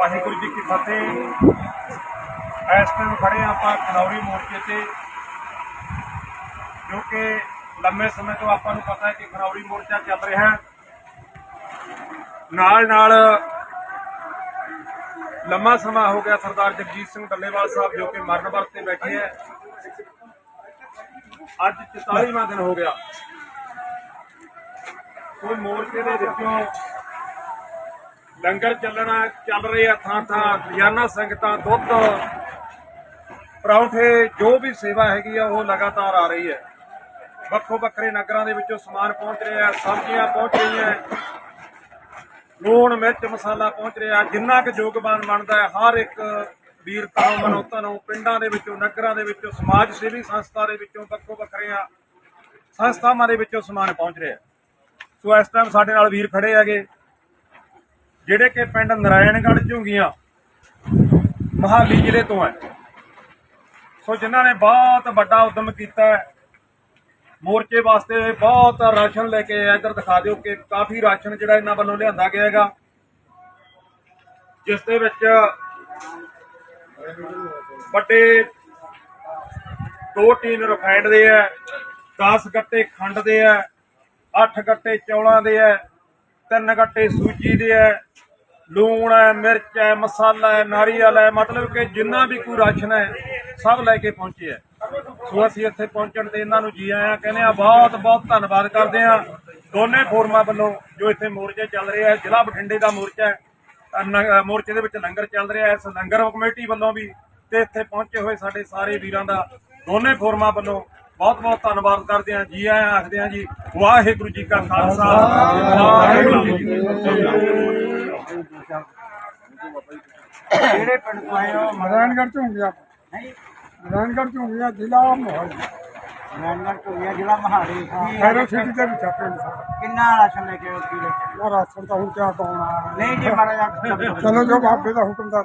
ਵਾਹਿਗੁਰੂ ਜੀ ਕੀ ਫਤਿਹ। ਇਸ ਟਾਈਮ ਖੜੇ ਆਪਾਂ ਖਨੌਰੀ ਮੋਰਚੇ ਤੇ, ਕਿਉਂਕਿ ਲੰਮੇ ਸਮੇਂ ਤੋਂ ਆਪਾਂ ਨੂੰ ਪਤਾ ਹੈ ਕਿ ਖਨੌਰੀ ਮੋਰਚਾ ਚੱਲ ਰਿਹਾ ਹੈ। ਨਾਲ ਨਾਲ ਲੰਮਾ ਸਮਾਂ ਹੋ ਗਿਆ ਸਰਦਾਰ ਜਗਜੀਤ ਸਿੰਘ ਡੱਲੇਵਾਲ ਸਾਹਿਬ ਜੋ ਕਿ ਮਰਨ ਵਰਤ ਤੇ ਬੈਠੇ ਹੈ। ਅੱਜ 44ਵਾਂ ਦਿਨ ਹੋ ਗਿਆ। ਕੋਈ ਮੋਰਚੇ ਦੇ ਵਿੱਚੋਂ ਲੰਗਰ ਚੱਲਣਾ ਚੱਲ ਰਹੇ ਆ ਥਾਂ ਥਾਂ ਰੋਜ਼ਾਨਾ ਸੰਗਤਾਂ, ਦੁੱਧ, ਪਰੌਂਠੇ, ਜੋ ਵੀ ਸੇਵਾ ਹੈਗੀ ਆ, ਉਹ ਲਗਾਤਾਰ ਆ ਰਹੀ ਹੈ। ਵੱਖੋ ਵੱਖਰੇ ਨਗਰਾਂ ਦੇ ਵਿੱਚੋਂ ਸਮਾਨ ਪਹੁੰਚ ਰਿਹਾ, ਸਬਜ਼ੀਆਂ ਪਹੁੰਚ ਰਹੀਆਂ। ਲੂਣ, ਮਿਰਚ, ਮਸਾਲਾ ਪਹੁੰਚ ਰਿਹਾ, ਜਿੰਨਾ ਕੁ ਯੋਗਦਾਨ ਬਣਦਾ ਹੈ, ਹਰ ਇੱਕ ਵੀਰ ਤੋਂ ਮਨੋਤਾਂ ਨੂੰ ਪਿੰਡਾਂ ਦੇ ਵਿੱਚੋਂ, ਨਗਰਾਂ ਦੇ ਵਿੱਚੋਂ, ਸਮਾਜ ਸੇਵੀ ਸੰਸਥਾ ਦੇ ਵਿੱਚੋਂ ਵੱਖੋ ਵੱਖਰੀਆਂ ਸੰਸਥਾਵਾਂ ਦੇ ਵਿੱਚੋਂ ਸਮਾਨ ਪਹੁੰਚ ਰਿਹਾ ਸੋ ਇਸ ਟਾਈਮ ਸਾਡੇ ਨਾਲ ਵੀਰ ਖੜੇ ਹੈਗੇ। ਜਿਹੜੇ ਕਿ ਪਿੰਡ ਨਰਾਇਣਗੜ੍ਹ ਝੁੰਗੀਆਂ, ਮਹਾਲੀ ਜ਼ਿਲ੍ਹੇ ਤੋਂ ਹੈ। ਸੋ ਜਿਨ੍ਹਾਂ ਨੇ ਬਹੁਤ ਵੱਡਾ ਉਦਮ ਕੀਤਾ ਹੈ, ਮੋਰਚੇ ਵਾਸਤੇ ਬਹੁਤ ਰਾਸ਼ਨ ਲੈ ਕੇ ਆਏ ਇੱਧਰ ਦਿਖਾ ਦਿਓ ਕਿ ਕਾਫੀ ਰਾਸ਼ਨ ਜਿਹੜਾ ਇਹਨਾਂ ਵੱਲੋਂ ਲਿਆਂਦਾ ਗਿਆ ਹੈਗਾ। ਜਿਸ ਦੇ ਵਿੱਚ ਵੱਡੇ ਦੋ ਟੀਨ ਰਿਫਾਈਂਡ ਦੇ ਹੈ 10 ਗੱਟੇ ਖੰਡ ਦੇ ਹੈ 8 ਗੱਟੇ ਚੌਲਾਂ ਦੇ ਹੈ ਤਿੰਨ ਗੱਟੇ ਸੂਜੀ ਦੇ ਹੈ ਲੂਣ ਹੈ ਮਿਰਚ ਹੈ ਮਸਾਲਾ ਹੈ ਨਾਰੀਅਲ ਹੈ ਮਤਲਬ ਕਿ ਜਿੰਨਾ ਵੀ ਕੋਈ ਰਾਸ਼ਨ ਹੈ ਸਭ ਲੈ ਕੇ ਪਹੁੰਚੇ ਹੈ ਸੋ ਅਸੀਂ ਇੱਥੇ ਪਹੁੰਚਣ ਤੇ ਇਹਨਾਂ ਨੂੰ ਜੀ ਆਇਆਂ, ਕਹਿੰਦੇ ਆ ਬਹੁਤ ਬਹੁਤ ਧੰਨਵਾਦ ਕਰਦੇ ਆ ਦੋਨੇ ਫੋਰਮਾਂ ਵੱਲੋਂ ਜੋ ਇੱਥੇ ਮੋਰਚੇ ਚੱਲ ਰਹੇ ਹੈ ਜ਼ਿਲ੍ਹਾ ਬਠਿੰਡੇ ਦਾ ਮੋਰਚਾ ਹੈ ਮੋਰਚੇ ਦੇ ਵਿੱਚ ਲੰਗਰ ਚੱਲ ਰਿਹਾ ਹੈ ਇਸ ਲੰਗਰ ਕਮੇਟੀ ਵੱਲੋਂ ਵੀ ਤੇ ਇੱਥੇ ਪਹੁੰਚੇ ਹੋਏ ਸਾਡੇ ਸਾਰੇ ਵੀਰਾਂ ਦਾ ਦੋਨੇ ਫੋਰਮਾਂ ਵੱਲੋਂ ਬਹੁਤ ਬਹੁਤ ਧੰਨਵਾਦ ਕਰਦੇ ਆ ਜੀ ਆਇਆਂ ਆਖਦੇ ਆ ਜੀ ਵਾਹਿਗੁਰੂ ਜੀ ਕਾ ਖਾਲਸਾ। ਵਾਹਿਗੁਰੂ ਜੀ ਕੀ ਫਤਿਹ। ਕਿਹੜੇ ਪਿੰਡ ਤੋਂ ਆਏ ਹੋ ਨਾਰਾਇਣਗੜ੍ਹ ਤੋਂ ਗਿਆ ਨਹੀਂ। ਨਾਰਾਇਣਗੜ੍ਹ ਤੋਂ ਗਿਆ ਜ਼ਿਲ੍ਹਾ ਮੋਹਾਲੀ। ਨਾਨਕ ਤੋਂ ਗਿਆ ਜ਼ਿਲ੍ਹਾ ਮਹਾਲੀ। ਖੈਰੋ ਸਿਟੀ ਦੇ ਵਿੱਚ ਆ ਪਿੰਡ ਸਾਡਾ। ਕਿੰਨਾ ਰਾਸ਼ਨ ਲੈ ਕੇ ਆਏ ਕੀ ਲੈ ਕੇ ਆਏ? ਉਹ ਰਾਸ਼ਨ ਤਾਂ ਹੁਣ ਕਿਆ ਪਾਉਣਾ ਨਹੀਂ ਜੀ ਮਾੜਾ ਜਿਹਾ ਚਲੋ ਜੋ ਬਾਬੇ ਦਾ ਹੁਕਮ ਦਾ